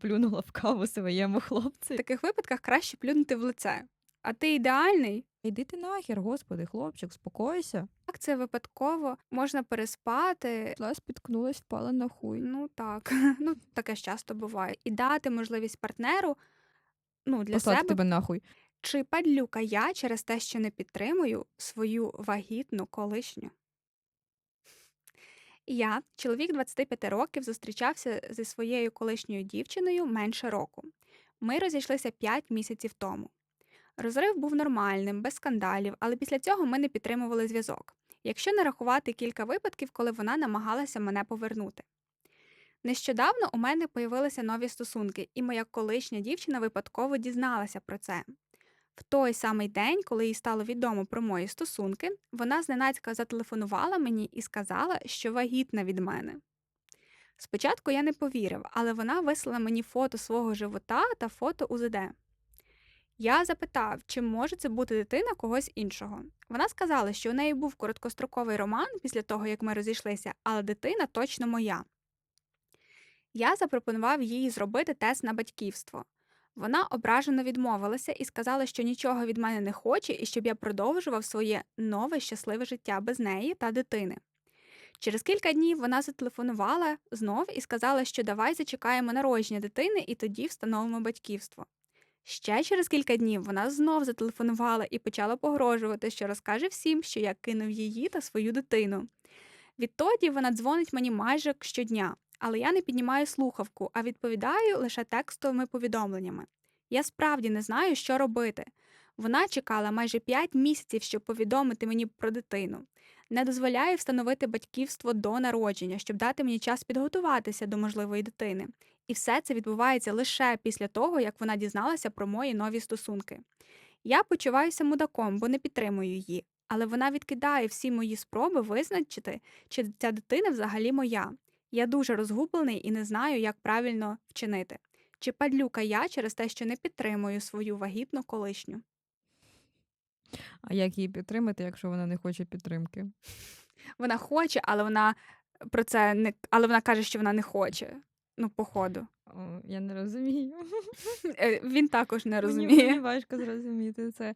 Плюнула в каву своєму В таких випадках краще плюнути в лице. А ти ідеальний? Іди ти нахер, господи, хлопчик, успокойся. Так, це випадково, можна переспати. Пішла, спіткнулась, впала на хуй. Ну так, ну таке ж часто буває. І дати можливість партнеру ну, для Послати себе тебе нахуй. Чи падлюка я через те, що не підтримую свою вагітну колишню? Я, чоловік 25 років, зустрічався зі своєю колишньою дівчиною менше року. Ми розійшлися 5 місяців тому. Розрив був нормальним, без скандалів, але після цього ми не підтримували зв'язок, якщо не рахувати кілька випадків, коли вона намагалася мене повернути. Нещодавно у мене появилися нові стосунки, і моя колишня дівчина випадково дізналася про це. В той самий день, коли їй стало відомо про мої стосунки, вона зненацька зателефонувала мені і сказала, що вагітна від мене. Спочатку я не повірив, але вона вислала мені фото свого живота та фото УЗД. Я запитав, чи може це бути дитина когось іншого. Вона сказала, що у неї був короткостроковий роман після того, як ми розійшлися, але дитина точно моя. Я запропонував їй зробити тест на батьківство. Вона ображено відмовилася і сказала, що нічого від мене не хоче і щоб я продовжував своє нове щасливе життя без неї та дитини. Через кілька днів вона зателефонувала знов і сказала, що давай зачекаємо народження дитини і тоді встановимо батьківство. Ще через кілька днів вона знов зателефонувала і почала погрожувати, що розкаже всім, що я кинув її та свою дитину. Відтоді вона дзвонить мені майже щодня, але я не піднімаю слухавку, а відповідаю лише текстовими повідомленнями. Я справді не знаю, що робити. Вона чекала майже 5 місяців, щоб повідомити мені про дитину. Не дозволяє встановити батьківство до народження, щоб дати мені час підготуватися до можливої дитини. І все це відбувається лише після того, як вона дізналася про мої нові стосунки. Я почуваюся мудаком, бо не підтримую її, але вона відкидає всі мої спроби визначити, чи ця дитина взагалі моя. Я дуже розгублений і не знаю, як правильно вчинити. Чи падлюка я через те, що не підтримую свою вагітну колишню? А як її підтримати, якщо вона не хоче підтримки? Вона хоче, але вона про це не але вона каже, що вона не хоче. Ну, походу. О, я не розумію. Е, Він також не Мені, розуміє. мені важко зрозуміти це.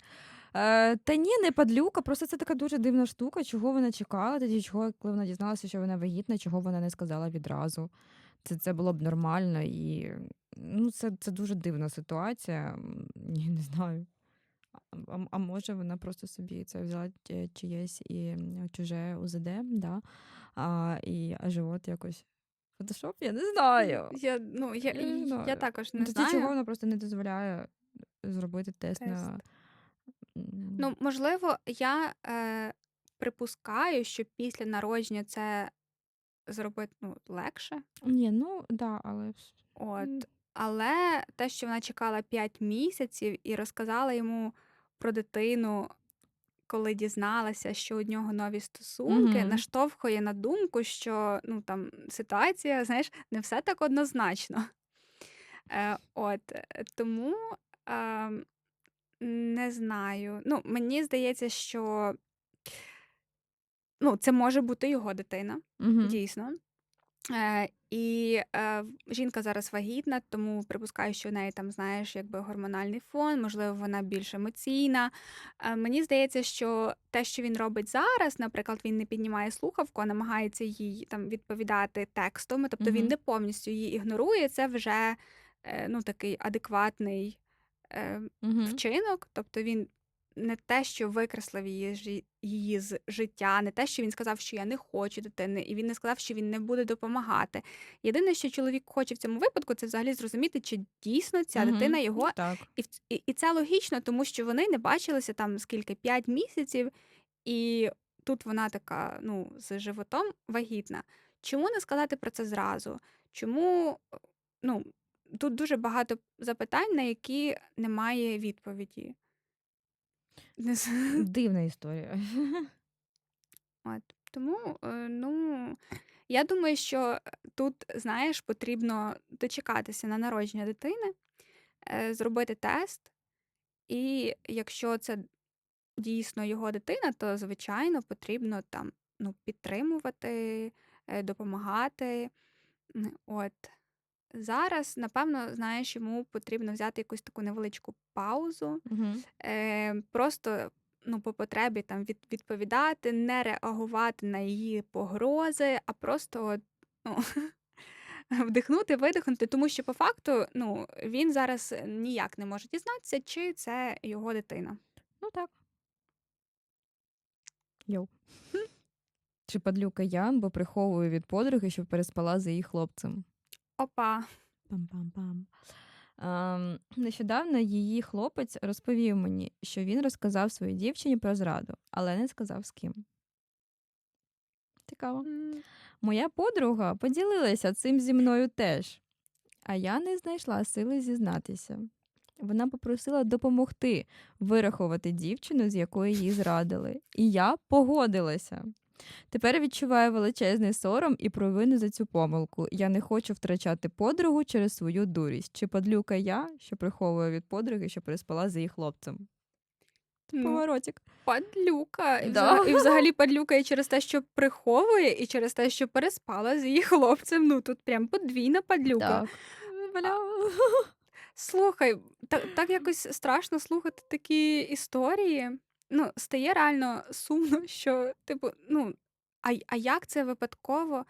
Е, та ні, не падлюка, просто це така дуже дивна штука. Чого вона чекала тоді, чого, коли вона дізналася, що вона вагітна, чого вона не сказала відразу. Це, це було б нормально і ну, це, це дуже дивна ситуація. Я не знаю. А, а може вона просто собі це взяла чиєсь і чуже УЗД, да? а, і, а живот якось. Фотошоп? Я не знаю. Я, ну, я, Я не я також не Тоді знаю. чого вона просто не дозволяє зробити тест, Тест. на. Ну, можливо, я е, припускаю, що після народження це зробити ну, легше. Ні, ну да, але вс- От. м, Але те, що вона чекала 5 місяців і розказала йому про дитину, коли дізналася, що у нього нові стосунки, Мгм. наштовхує на думку, що ну, там, ситуація, знаєш, не все так однозначно. Е, от, е, тому е, не знаю. Ну, мені здається, що ну, це може бути його дитина, Мгм. дійсно. Е, і е, жінка зараз вагітна, тому припускаю, що у неї там, знаєш, якби гормональний фон, можливо, вона більш емоційна. Е, мені здається, що те, що він робить зараз, наприклад, він не піднімає слухавку, а намагається їй там відповідати текстом, тобто він Мгм. не повністю її ігнорує. Це вже е, ну, такий адекватний е, Мгм. вчинок, тобто він. Не те, що викреслив її, її з життя, не те, що він сказав, що я не хочу дитини, і він не сказав, що він не буде допомагати. Єдине, що чоловік хоче в цьому випадку, це взагалі зрозуміти, чи дійсно ця Мгм. дитина його. Так. І, в і, і це логічно, тому що вони не бачилися там скільки 5 місяців, і тут вона така, ну, з животом вагітна. Чому не сказати про це зразу? Чому ну, тут дуже багато запитань, на які немає відповіді. Не Дивна історія. От. Тому, е, ну, я думаю, що тут, знаєш, потрібно дочекатися на народження дитини, е, зробити тест, і якщо це дійсно його дитина, то, звичайно, потрібно там ну, підтримувати, е, допомагати. От. Зараз, напевно, знаєш, йому потрібно взяти якусь таку невеличку паузу, Мгм. е, просто ну, по потребі там від, відповідати, не реагувати на її погрози, а просто от, ну, вдихнути, видихнути, тому що по факту ну, він зараз ніяк не може дізнатися, чи це його дитина. Ну так. Йоу. Чи падлюка я, бо приховую від подруги, що переспала з її хлопцем. Опа. Пам-пам-пам. Ем, нещодавно її хлопець розповів мені, що він розказав своїй дівчині про зраду, але не сказав з ким. Цікаво. Моя подруга поділилася цим зі мною теж, а я не знайшла сили зізнатися. Вона попросила допомогти вирахувати дівчину, з якої її зрадили, і я погодилася. Тепер відчуваю величезний сором і провину за цю помилку. Я не хочу втрачати подругу через свою дурість. Чи подлюка я, що приховую від подруги, що переспала з її хлопцем? Ну, поворотик. Падлюка. І, Да. взага- і взагалі падлюка і через те, що приховує, і через те, що переспала з її хлопцем. Ну тут прям подвійна падлюка. Так. Бля. Слухай, так, так якось страшно слухати такі історії. Ну, стає реально сумно, що, типу, ну, а, а як це випадково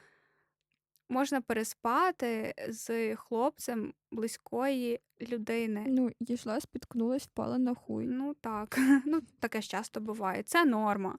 можна переспати з хлопцем близької людини? Ну, дійшла, спіткнулась, впала на хуй. Ну так, ну таке ж часто буває. Це норма.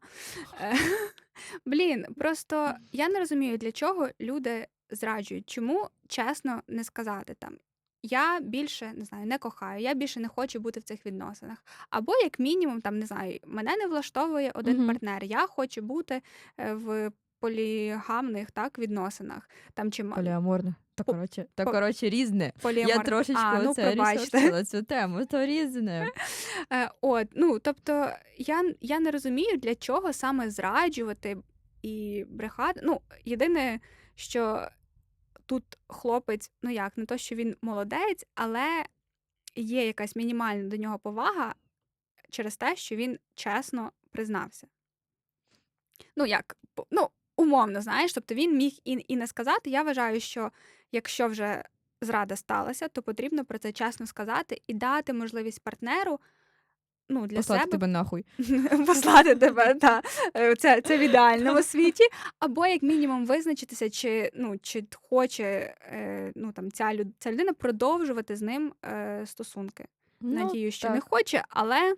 Е, Блін, просто я не розумію, для чого люди зраджують. Чому чесно не сказати там. Я більше не знаю, не кохаю, я більше не хочу бути в цих відносинах. Або, як мінімум, там не знаю, мене не влаштовує один Мгм. партнер. Я хочу бути е, в полігамних так відносинах. Там чи ма- Поліаморне. Та По- коротше, та по- коротше різне. Я поліамор- трошечки а, ну, оце пробачте. ресерчила цю тему, то різне. Е, от, ну, тобто, я, я не розумію, для чого саме зраджувати і брехати. Ну, єдине, що тут хлопець, ну як, не то, що він молодець, але є якась мінімальна до нього повага через те, що він чесно признався. Ну, як, ну, умовно, знаєш, тобто він міг і, і не сказати. Я вважаю, що якщо вже зрада сталася, то потрібно про це чесно сказати і дати можливість партнеру ну, для Послати себе тебе нахуй. послати тебе, та е, це, це в ідеальному світі, або як мінімум визначитися, чи ну чи хоче е, ну там ця люд, ця людина продовжувати з ним е, стосунки. Надію, що не Ну, хоче, але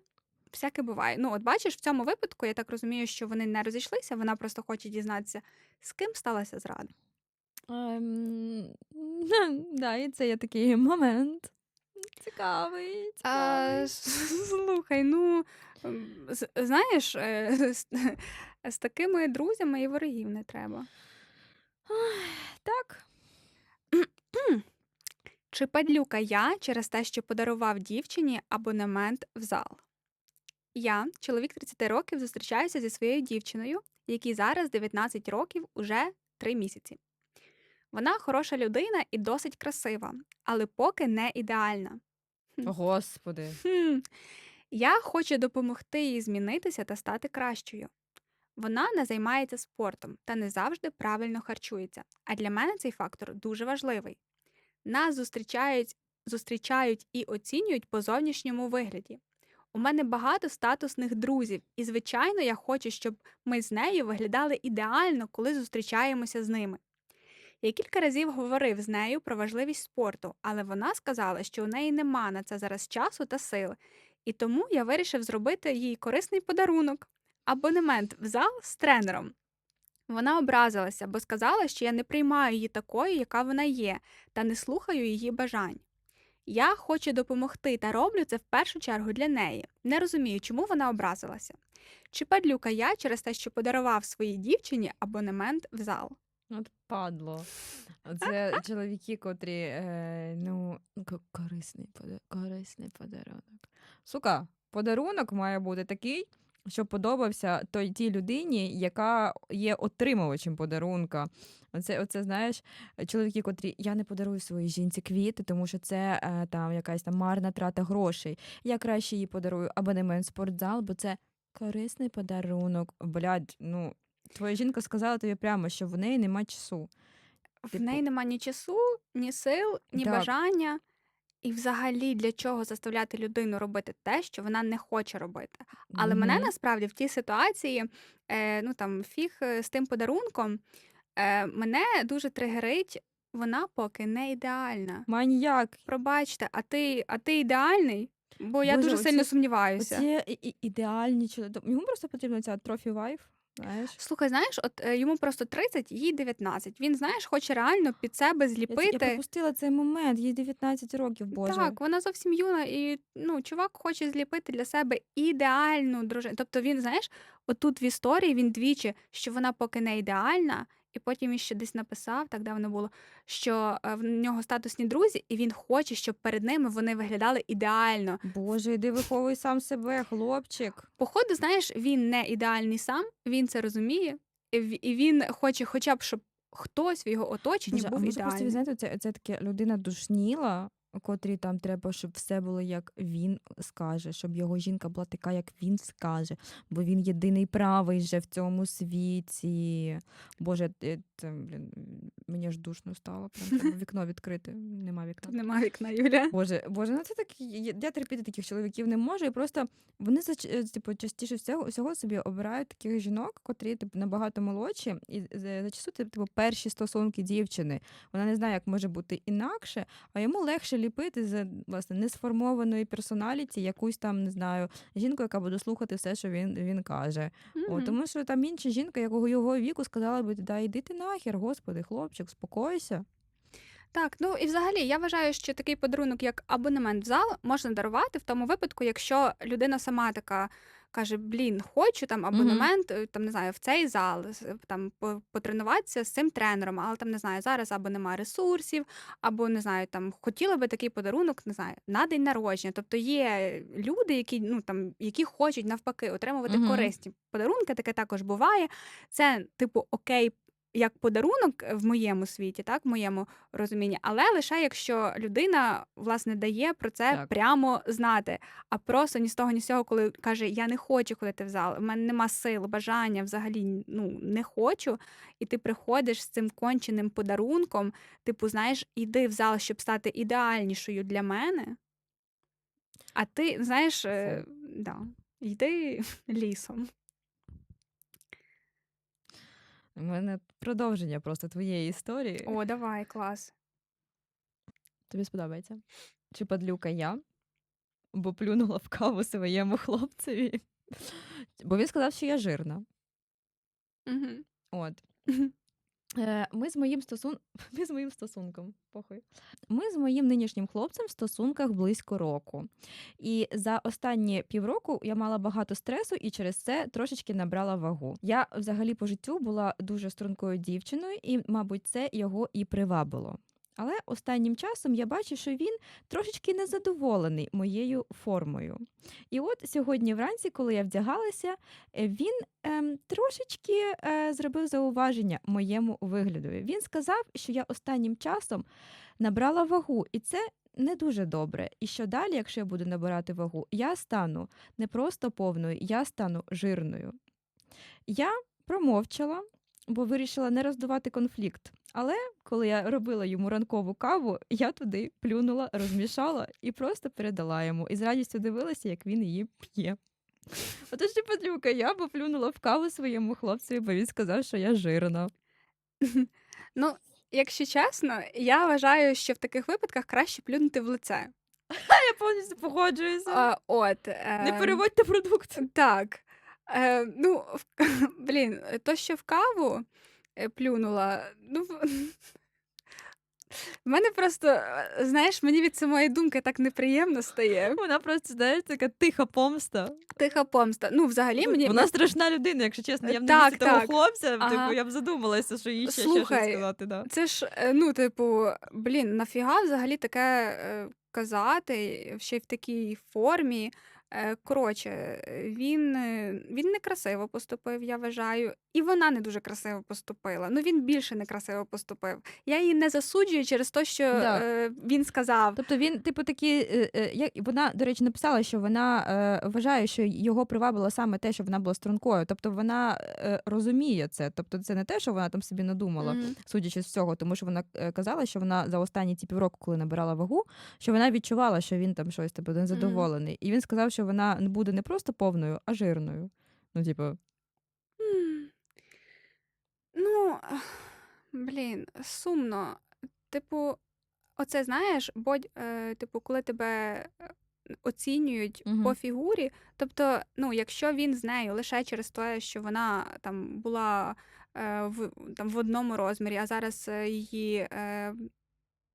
всяке буває. Ну, от бачиш, в цьому випадку я так розумію, що вони не розійшлися, вона просто хоче дізнатися, з ким сталася зрада. Ем, да, і це є такий момент. Цікавий, А, слухай, ну знаєш, е, з, з такими друзями і ворогів не треба. Так. Чи падлюка я через те, що подарував дівчині абонемент в зал? Я, чоловік 30 років, зустрічаюся зі своєю дівчиною, якій зараз 19 років уже 3 місяці. Вона хороша людина і досить красива, але поки не ідеальна. Господи. Хм. Я хочу допомогти їй змінитися та стати кращою. Вона не займається спортом та не завжди правильно харчується. А для мене цей фактор дуже важливий. Нас зустрічають, зустрічають і оцінюють по зовнішньому вигляді. У мене багато статусних друзів, і, звичайно, я хочу, щоб ми з нею виглядали ідеально, коли зустрічаємося з ними. Я кілька разів говорив з нею про важливість спорту, але вона сказала, що у неї нема на це зараз часу та сил, і тому я вирішив зробити їй корисний подарунок абонемент в зал з тренером. Вона образилася, бо сказала, що я не приймаю її такою, яка вона є, та не слухаю її бажань. Я хочу допомогти та роблю це в першу чергу для неї. Не розумію, чому вона образилася. Чи падлюка я через те, що подарував своїй дівчині абонемент в зал? От падло. Це чоловіки, котрі, е, ну, корисний, корисний подарунок. Сука, подарунок має бути такий, що подобався той тій людині, яка є отримувачем подарунка. Оце, оце знаєш, чоловіки, котрі я не подарую своїй жінці квіти, тому що це е, там якась там марна трата грошей. Я краще їй подарую абонемент в спортзал, бо це корисний подарунок. Блядь, ну твоя жінка сказала тобі прямо, що в неї нема часу. В Типу неї нема ні часу, ні сил, ні Так. бажання. І взагалі для чого заставляти людину робити те, що вона не хоче робити. Але мене насправді в тій ситуації, е, ну там фіг е, з тим подарунком, е, мене дуже тригерить, вона поки не ідеальна. Маніяк. Пробачте, а ти, а ти ідеальний? Бо я Боже, дуже сильно сумніваюся. оці і ідеальні чоло Йому просто потрібна ця trophy wife, знаєш. Слухай, знаєш, от е, йому просто 30, їй 19. Він, знаєш, хоче реально під себе Я я зліпити. пропустила цей момент, їй 19 років, Боже. Так, вона зовсім юна, і ну, чувак хоче зліпити для себе ідеальну дружину. Тобто він, знаєш, отут в історії він двічі, що вона поки не ідеальна, і потім він ще десь написав, так давно було, що е, в нього статусні друзі, і він хоче, щоб перед ними вони виглядали ідеально. Боже, іди виховуй сам себе, хлопчик. Походу, знаєш, він не ідеальний сам, він це розуміє, і він хоче, хоча б, щоб хтось в його оточенні Боже, а був просто ви ідеальний. знаєте, це, це таке людина душніла, котрій там треба, щоб все було як він скаже, щоб його жінка була така, як він скаже, бо він єдиний правий же в цьому світі. Боже, е, це, блін, мені ж душно стало. Прям треба вікно відкрити. Нема вікна. Тут немає вікна, Юля. Боже, боже, ну це так. Я терпіти таких чоловіків не можу. І просто вони е, типу, частіше всього, всього собі обирають таких жінок, котрі типу, набагато молодші, і за- зачасту типу, перші стосунки дівчини. Вона не знає, як може бути інакше, а йому легше ліпити з власне несформованої персоналіті якусь там, не знаю, жінку, яка буде слухати все, що він, він каже. О, тому що там інша жінка, якого його віку, сказала би, да йди ти нахер, господи, хлопчик, спокойся. Так, ну і взагалі я вважаю, що такий подарунок, як абонемент в зал, можна дарувати в тому випадку, якщо людина сама така каже: Блін, хочу там абонемент, абонемент, е, там не знаю, в цей зал, там по- потренуватися з цим тренером, але там не знаю, зараз або немає ресурсів, або не знаю, там хотіла би такий подарунок, не знаю, на день народження. Тобто є люди, які ну там які хочуть навпаки отримувати Мгм. корисні подарунки. Таке також буває. Це типу окей. Як подарунок в моєму світі, так, в моєму розумінні, але лише якщо людина власне дає про це Так. прямо знати, а просто ні з того, ні з цього, коли каже, я не хочу ходити в зал, в мене нема сил, бажання, взагалі ну не хочу. І ти приходиш з цим конченим подарунком, типу, знаєш, іди в зал, щоб стати ідеальнішою для мене. А ти, знаєш, е, да, йди лісом. У мене продовження просто твоєї історії. О, давай, клас. Тобі сподобається? Чи падлюка я, бо плюнула в каву своєму хлопцеві, бо він сказав, що я жирна. Угу. От. Е, Ми з моїм стосун... Ми з моїм стосунком. Похуй. Ми з моїм нинішнім хлопцем в стосунках близько року. І за останні півроку я мала багато стресу і через це трошечки набрала вагу. Я взагалі по життю була дуже стрункою дівчиною, і, мабуть, це його і привабило. Але останнім часом я бачу, що він трошечки незадоволений моєю формою. І от сьогодні вранці, коли я вдягалася, е, він ем, трошечки е, зробив зауваження моєму виглядові. Він сказав, що я останнім часом набрала вагу, і це не дуже добре. І що далі, якщо я буду набирати вагу, я стану не просто повною, я стану жирною. Я промовчала, бо вирішила не роздувати конфлікт. Але коли я робила йому ранкову каву, я туди плюнула, розмішала і просто передала йому. І з радістю дивилася, як він її п'є. Отож, падлюка, я поплюнула в каву своєму хлопцеві, бо він сказав, що я жирна. Ну, якщо чесно, я вважаю, що в таких випадках краще плюнути в лице. Я повністю погоджуюся. А, от, Не е, переводьте продукт. Так. Е, ну, в- блін, то, що в каву е, плюнула, ну. в- В мене просто, е, знаєш, мені від самої думки так неприємно стає. Вона просто, знаєш, така тиха помста. Тиха помста. Ну, взагалі, мені Вона страшна людина, якщо чесно. Я б на Так, місці того так. хлопця, Ага. типу, я б задумалася, що їй ще, ще щось Слухай, сказати. Да. Це ж, е, ну, типу, блін, нафіга взагалі таке е, казати, ще й в такій формі. Е, Коротше, е, він, е, він некрасиво поступив, я вважаю. І вона не дуже красиво поступила. Ну він більше некрасиво поступив. Я її не засуджую через те, що Да. е, він сказав. Тобто він, типу, такі, е, е, як вона, до речі, написала, що вона е, вважає, що його привабило саме те, що вона була стрункою. Тобто вона е, розуміє це. Тобто, це не те, що вона там собі надумала, Мгм. судячи з всього, тому що вона е, казала, що вона за останні ці півроку, коли набирала вагу, що вона відчувала, що він там щось типу, незадоволений. І він сказав, що вона не буде не просто повною, а жирною. Ну, типу. Ну, блін, сумно. Типу, оце знаєш, бодь, е, типу, коли тебе е, оцінюють Мгм. по фігурі. Тобто, ну, якщо він з нею лише через те, що вона там була е, в, там, в одному розмірі, а зараз е, її. Е,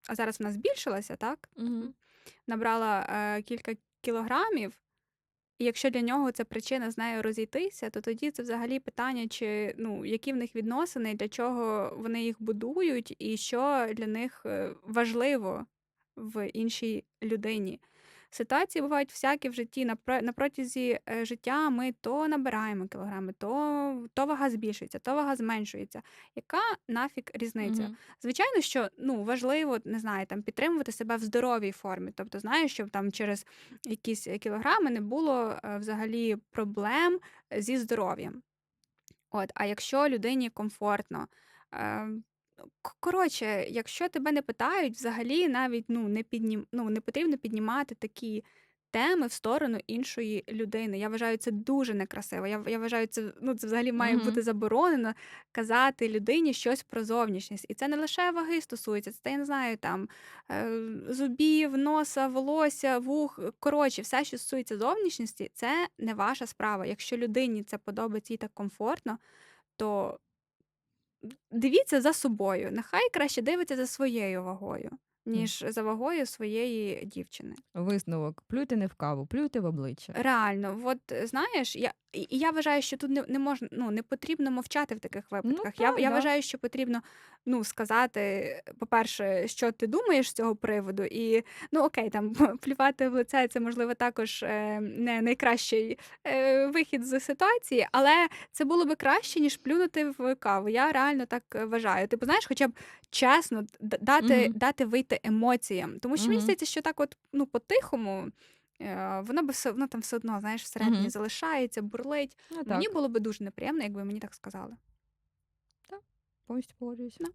а зараз вона збільшилася, так? Мгм. Набрала е, кілька кілограмів. І якщо для нього це причина з нею розійтися, то тоді це взагалі питання, чи ну які в них відносини, для чого вони їх будують, і що для них е, важливо в іншій людині. Ситуації бувають всякі в житті. На, протязі е, життя ми то набираємо кілограми, то, то вага збільшується, то вага зменшується. Яка нафіг різниця? Мгм. Звичайно, що ну важливо не знаю, там підтримувати себе в здоровій формі. Тобто, знаєш, щоб там через якісь кілограми не було е, взагалі проблем зі здоров'ям. От, а якщо людині комфортно. К- Коротше, якщо тебе не питають, взагалі навіть ну, не, піднім... ну, не потрібно піднімати такі теми в сторону іншої людини. Я вважаю це дуже некрасиво. Я, я вважаю, це, ну, це взагалі має Мгм. бути заборонено казати людині щось про зовнішність. І це не лише ваги стосується, це я не знаю там е, зубів, носа, волосся, вух. Коротше, все, що стосується зовнішності, це не ваша справа. Якщо людині це подобається і так комфортно, то дивіться за собою. Нехай краще дивиться за своєю вагою, ніж за вагою своєї дівчини. Висновок: плюйте не в каву, плюйте в обличчя. Реально, от е, знаєш, я, і я вважаю, що тут не, не можна, ну не потрібно мовчати в таких Ну, випадках. Я, так, я да. вважаю, що потрібно ну, сказати, по-перше, що ти думаєш з цього приводу, і ну окей, там плювати в лице це можливо також е, не найкращий е, вихід з ситуації, але це було би краще, ніж плюнути в каву. Я реально так вважаю. Типу, знаєш, хоча б чесно дати, Мгм. дати вийти емоціям. Тому що мені здається, що так, от ну по-тихому. Е, Воно би все, воно там все одно, знаєш, всередині Мгм. залишається, бурлить. Ну, Мені було би дуже неприємно, якби мені так сказали. повністю погоджуюся. Да.